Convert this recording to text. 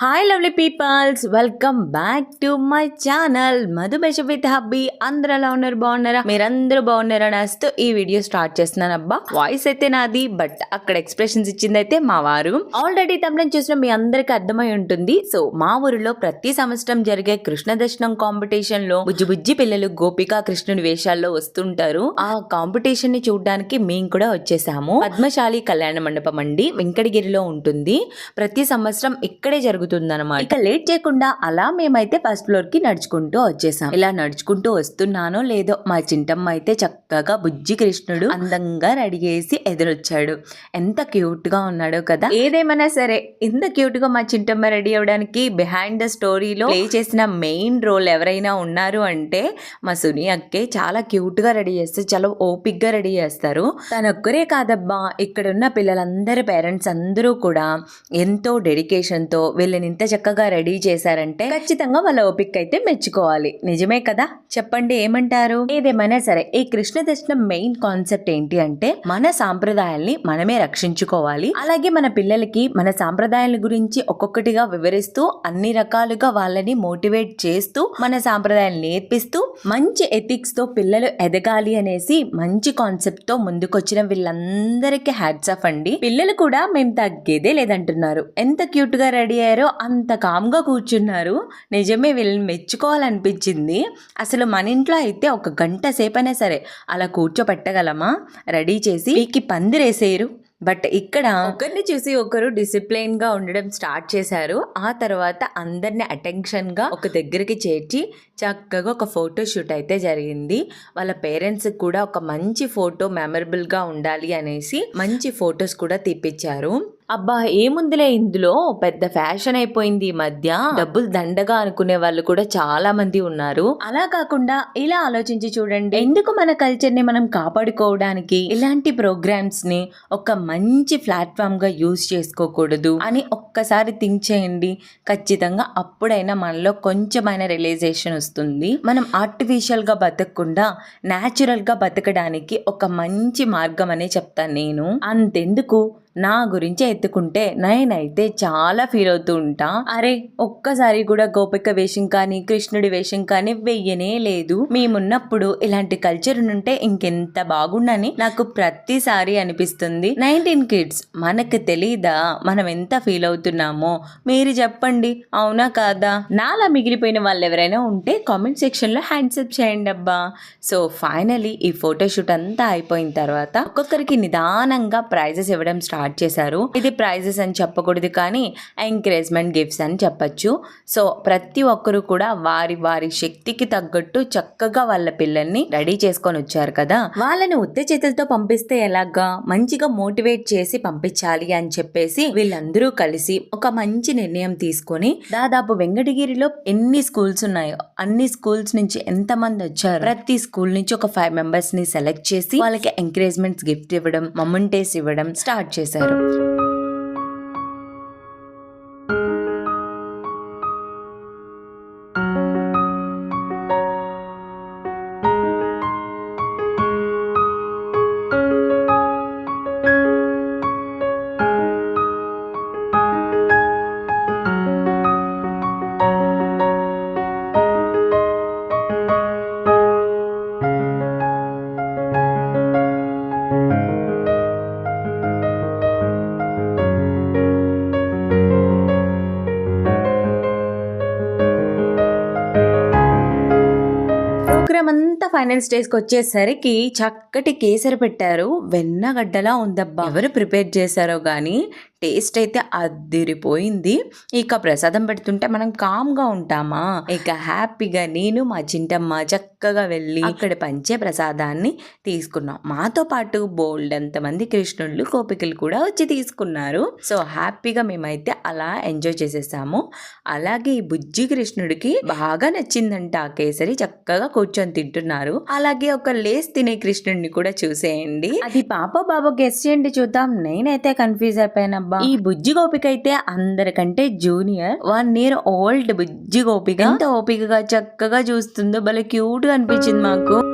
Hi lovely peoples welcome back to my channel మధుబెష with hubby అందరూ ఎలా ఉన్నారు బాగున్నారా మీరందరూ బాగున్నారా నేస్తూ ఈ వీడియో స్టార్ట్ చేస్తున్నాను అబ్బా వాయిస్ అయితే నాది బట్ అక్కడ ఎక్స్ప్రెషన్స్ ఇచ్చింది అయితే మా వారు ఆల్రెడీ తమిళ చూసిన మీ అందరికి అర్థమై ఉంటుంది సో మా ఊరిలో ప్రతి సంవత్సరం జరిగే కృష్ణ దర్శనం కాంపిటీషన్లో బుజ్జి బుజ్జి పిల్లలు గోపికా కృష్ణుని వేషాల్లో వస్తుంటారు ఆ కాంపిటీషన్ని చూడడానికి మేము కూడా వచ్చేసాము పద్మశాలి కళ్యాణ మండపం అండి వెంకటగిరిలో ఉంటుంది ప్రతి సంవత్సరం ఇక్కడే జరుగుతుంది అనమాట ఇక లేట్ చేయకుండా అలా మేమైతే ఫస్ట్ ఫ్లోర్కి నడుచుకుంటూ వచ్చేసాం. ఇలా నడుచుకుంటూ వస్తున్నానో లేదో మా చింటమ్మ అయితే చక్కగా బుజ్జి కృష్ణుడు అందంగా రెడీ చేసి ఎదురొచ్చాడు. ఎంత క్యూట్గా ఉన్నాడో కదా. ఏదేమైనా సరే ఇంత క్యూట్గా మా చింటమ్మ రెడీ అవ్వడానికి బిహైండ్ ద స్టోరీలో ప్లే చేసిన మెయిన్ రోల్ ఎవరైనా ఉన్నారు అంటే మా సుని అక్కే చాలా క్యూట్గా రెడీ చేస్తే చాలా ఓపిక్గా రెడీ చేస్తారు. తనొక్కరే కాదబ్బా ఇక్కడ ఉన్న పిల్లలందరి పేరెంట్స్ అందరూ కూడా ఎంతో డెడికేషన్తో వీళ్ళని ఇంత చక్కగా రెడీ చేశారంటే ఖచ్చితంగా వాళ్ళ ఓపిక అయితే మెచ్చుకోవాలి. నిజమే కదా? చెప్పండి ఏమంటారు? ఏదేమైనా సరే ఈ కృష్ణ దర్శనం మెయిన్ కాన్సెప్ట్ ఏంటి అంటే మన సాంప్రదాయాల్ని మనమే రక్షించుకోవాలి. అలాగే మన పిల్లలకి మన సాంప్రదాయాల గురించి ఒక్కొక్కటిగా వివరిస్తూ అన్ని రకాలుగా వాళ్ళని మోటివేట్ చేస్తూ మన సాంప్రదాయాలు నేర్పిస్తూ మంచి ఎథిక్స్తో పిల్లలు ఎదగాలి అనేసి మంచి కాన్సెప్ట్తో ముందుకొచ్చిన వీళ్ళందరికీ హ్యాట్స్ ఆఫ్ అండి. పిల్లలు కూడా మేము తగ్గేదే లేదంటున్నారు. ఎంత క్యూట్గా రెడీ అయ్యారో అంత కామ్గా కూర్చున్నారు. నిజమే వీళ్ళని మెచ్చుకోవాలనిపించింది. అసలు మన ఇంట్లో అయితే ఒక గంట సేపైనా సరే అలా కూర్చోపెట్టగలమా? రెడీ చేసి వీకి పందిరేసేయరు. బట్ ఇక్కడ ఒకరిని చూసి ఒకరు డిసిప్లైన్గా ఉండడం స్టార్ట్ చేశారు. ఆ తర్వాత అందరిని అటెన్షన్గా ఒక దగ్గరికి చేర్చి చక్కగా ఒక ఫోటో షూట్ అయితే జరిగింది. వాళ్ళ పేరెంట్స్ కూడా ఒక మంచి ఫోటో మెమరబుల్గా ఉండాలి అనేసి మంచి ఫొటోస్ కూడా తీపిచ్చారు. అబ్బా ఏముందిలే ఇందులో? పెద్ద ఫ్యాషన్ అయిపోయింది ఈ మధ్య. డబ్బులు దండగా అనుకునే వాళ్ళు కూడా చాలా మంది ఉన్నారు. అలా కాకుండా ఇలా ఆలోచించి చూడండి. ఎందుకు మన కల్చర్ని మనం కాపాడుకోవడానికి? ఇలాంటి ప్రోగ్రామ్స్ని ఒక మంచి ప్లాట్ఫామ్గా యూజ్ చేసుకోకూడదు అని ఒక్కసారి థింక్ చేయండి. ఖచ్చితంగా అప్పుడైనా మనలో కొంచెమైన రియలైజేషన్ వస్తుంది. మనం ఆర్టిఫిషియల్గా బతకకుండా న్యాచురల్గా బతకడానికి ఒక మంచి మార్గం అనే చెప్తాను నేను. అంతెందుకు? నా గురించి ఎత్తుకుంటే నేనైతే చాలా ఫీల్ అవుతూ ఉంటా. అరే ఒక్కసారి కూడా గోపిక వేషం కానీ కృష్ణుడి వేషం కానీ వెయ్యనే లేదు. మేమున్నప్పుడు ఇలాంటి కల్చర్ ఉంటే ఇంకెంత బాగుండని నాకు ప్రతిసారి అనిపిస్తుంది. నైన్టీన్ కిడ్స్ మనకు తెలీదా? మనం ఎంత ఫీల్ అవుతున్నామో? మీరు చెప్పండి. అవునా కాదా? నాలా మిగిలిపోయిన వాళ్ళు ఎవరైనా ఉంటే కామెంట్ సెక్షన్లో హ్యాండ్సప్ చేయండి అబ్బా. సో ఫైనలీ ఈ ఫోటోషూట్ అంతా అయిపోయిన తర్వాత ఒక్కొక్కరికి నిదానంగా ప్రైజెస్ ఇవ్వడం స్టార్ట్ స్టార్ట్ చేశారు. ఇది ప్రైజెస్ అని చెప్పకూడదు కానీ ఎంకరేజ్మెంట్ గిఫ్ట్స్ అని చెప్పచ్చు. సో ప్రతి ఒక్కరు కూడా వారి వారి శక్తికి తగ్గట్టు చక్కగా వాళ్ళ పిల్లల్ని రెడీ చేసుకొని వచ్చారు కదా. వాళ్ళని ఉత్త చేతులతో పంపిస్తే ఎలాగా? మంచిగా మోటివేట్ చేసి పంపించాలి అని చెప్పేసి వీళ్ళందరూ కలిసి ఒక మంచి నిర్ణయం తీసుకొని దాదాపు వెంకటగిరిలో ఎన్ని స్కూల్స్ ఉన్నాయో అన్ని స్కూల్స్ నుంచి ఎంత మంది వచ్చారు ప్రతి స్కూల్ నుంచి ఒక ఫైవ్ మెంబర్స్ని సెలెక్ట్ చేసి వాళ్ళకి ఎంకరేజ్మెంట్స్ గిఫ్ట్ ఇవ్వడం మమెంటేస్ ఇవ్వడం స్టార్ట్ చేశారు. ప్రోగ్రామ్ అంతా ఫైనల్ స్టేజ్కి వచ్చేసరికి చక్కటి కేసరి పెట్టారు. వెన్నగడ్డలా ఉందబ్బా. ఎవరు ప్రిపేర్ చేశారో గానీ టేస్ట్ అయితే అదిరిపోయింది. ఇక ప్రసాదం పెడుతుంటే మనం కామ్గా ఉంటామా? ఇక హ్యాపీగా నేను మా చింటమ్మ చక్కగా వెళ్ళి అక్కడ పంచే ప్రసాదాన్ని తీసుకున్నాం. మాతో పాటు బోల్డ్ అంతమంది కృష్ణుళ్ళు కోపికలు కూడా వచ్చి తీసుకున్నారు. సో హ్యాపీగా మేమైతే అలా ఎంజాయ్ చేసేసాము. అలాగే ఈ బుజ్జి కృష్ణుడికి బాగా నచ్చిందంట ఆ కేసరి. చక్కగా కూర్చొని తింటున్నారు. అలాగే ఒక లేస్ తినే కృష్ణుడిని కూడా చూసేయండి. అది పాప బాబు గెస్ట్ చేయండి చూద్దాం. నేనైతే కన్ఫ్యూజ్ అయిపోయానబ్బా ఈ బుజ్జి గోపిక అయితే అందరికంటే junior. One year old Bujji Gopika. ఎంత ఓపికగా చక్కగా చూస్తుందో భలే క్యూట్గా అనిపించింది మాకు.